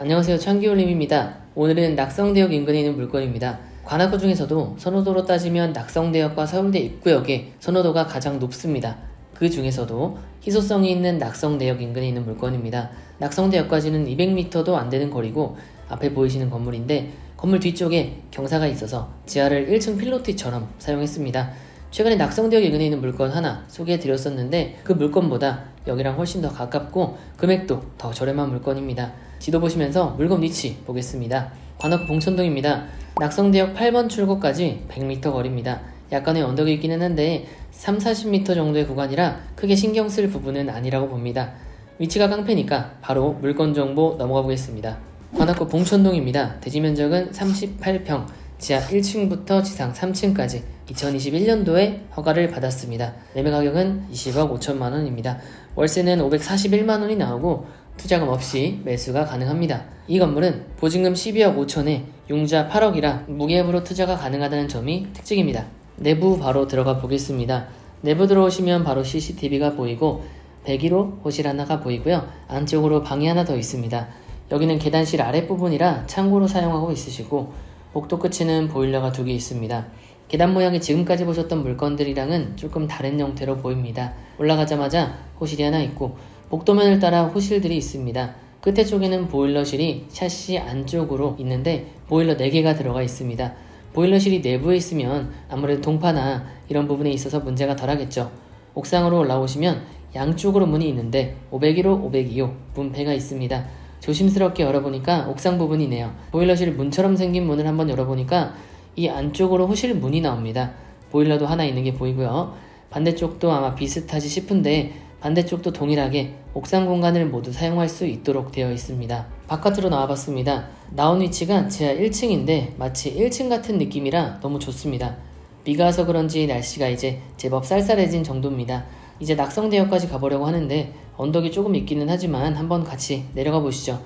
안녕하세요. chan기올림입니다. 오늘은 낙성대역 인근에 있는 물건입니다. 관악구 중에서도 선호도로 따지면 낙성대역과 서울대 입구역의 선호도가 가장 높습니다. 그 중에서도 희소성이 있는 낙성대역 인근에 있는 물건입니다. 낙성대역까지는 200m도 안 되는 거리고 앞에 보이시는 건물인데 건물 뒤쪽에 경사가 있어서 지하를 1층 필로티처럼 사용했습니다. 최근에 낙성대역 인근에 있는 물건 하나 소개해 드렸었는데 그 물건보다 여기랑 훨씬 더 가깝고 금액도 더 저렴한 물건입니다. 지도 보시면서 물건 위치 보겠습니다. 관악구 봉천동입니다. 낙성대역 8번 출구까지 100m 거리입니다. 약간의 언덕이 있기는 한데 3, 40m 정도의 구간이라 크게 신경 쓸 부분은 아니라고 봅니다. 위치가 깡패니까 바로 물건 정보 넘어가 보겠습니다. 관악구 봉천동입니다. 대지 면적은 38평, 지하 1층부터 지상 3층까지 2021년도에 허가를 받았습니다. 매매 가격은 20억 5천만 원입니다. 월세는 541만 원이 나오고 투자금 없이 매수가 가능합니다. 이 건물은 보증금 12억 5천에 융자 8억이라 무기압으로 투자가 가능하다는 점이 특징입니다. 내부 바로 들어가 보겠습니다. 내부 들어오시면 바로 CCTV가 보이고 101호 호실 하나가 보이고요. 안쪽으로 방이 하나 더 있습니다. 여기는 계단실 아랫부분이라 창고로 사용하고 있으시고 복도 끝에는 보일러가 두 개 있습니다. 계단 모양이 지금까지 보셨던 물건들이랑은 조금 다른 형태로 보입니다. 올라가자마자 호실이 하나 있고 복도면을 따라 호실들이 있습니다. 끝에 쪽에는 보일러실이 샤시 안쪽으로 있는데 보일러 4개가 들어가 있습니다. 보일러실이 내부에 있으면 아무래도 동파나 이런 부분에 있어서 문제가 덜하겠죠. 옥상으로 올라오시면 양쪽으로 문이 있는데 501호, 502호 문패가 있습니다. 조심스럽게 열어보니까 옥상 부분이네요. 보일러실 문처럼 생긴 문을 한번 열어보니까 이 안쪽으로 호실 문이 나옵니다. 보일러도 하나 있는 게 보이고요. 반대쪽도 아마 비슷하지 싶은데 반대쪽도 동일하게 옥상 공간을 모두 사용할 수 있도록 되어 있습니다. 바깥으로 나와봤습니다. 나온 위치가 지하 1층인데 마치 1층 같은 느낌이라 너무 좋습니다. 비가 와서 그런지 날씨가 이제 제법 쌀쌀해진 정도입니다. 이제 낙성대역까지 가보려고 하는데 언덕이 조금 있기는 하지만 한번 같이 내려가 보시죠.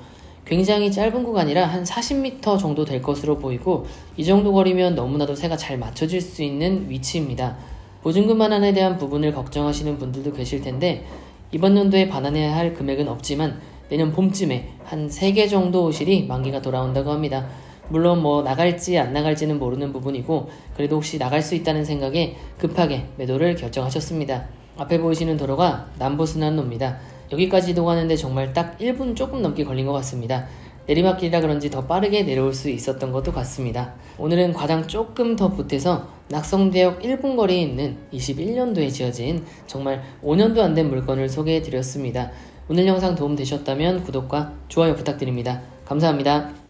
굉장히 짧은 구간이라 한 40m 정도 될 것으로 보이고 이 정도 거리면 너무나도 새가 잘 맞춰질 수 있는 위치입니다. 보증금 반환에 대한 부분을 걱정하시는 분들도 계실 텐데 이번 연도에 반환해야 할 금액은 없지만 내년 봄쯤에 한 3개 정도 호실이 만기가 돌아온다고 합니다. 물론 뭐 나갈지 안 나갈지는 모르는 부분이고 그래도 혹시 나갈 수 있다는 생각에 급하게 매도를 결정하셨습니다. 앞에 보이시는 도로가 남부순환로입니다. 여기까지 이동하는데 정말 딱 1분 조금 넘게 걸린 것 같습니다. 내리막길이라 그런지 더 빠르게 내려올 수 있었던 것도 같습니다. 오늘은 과장 조금 더 보태서 낙성대역 1분 거리에 있는 21년도에 지어진 정말 5년도 안 된 물건을 소개해 드렸습니다. 오늘 영상 도움 되셨다면 구독과 좋아요 부탁드립니다. 감사합니다.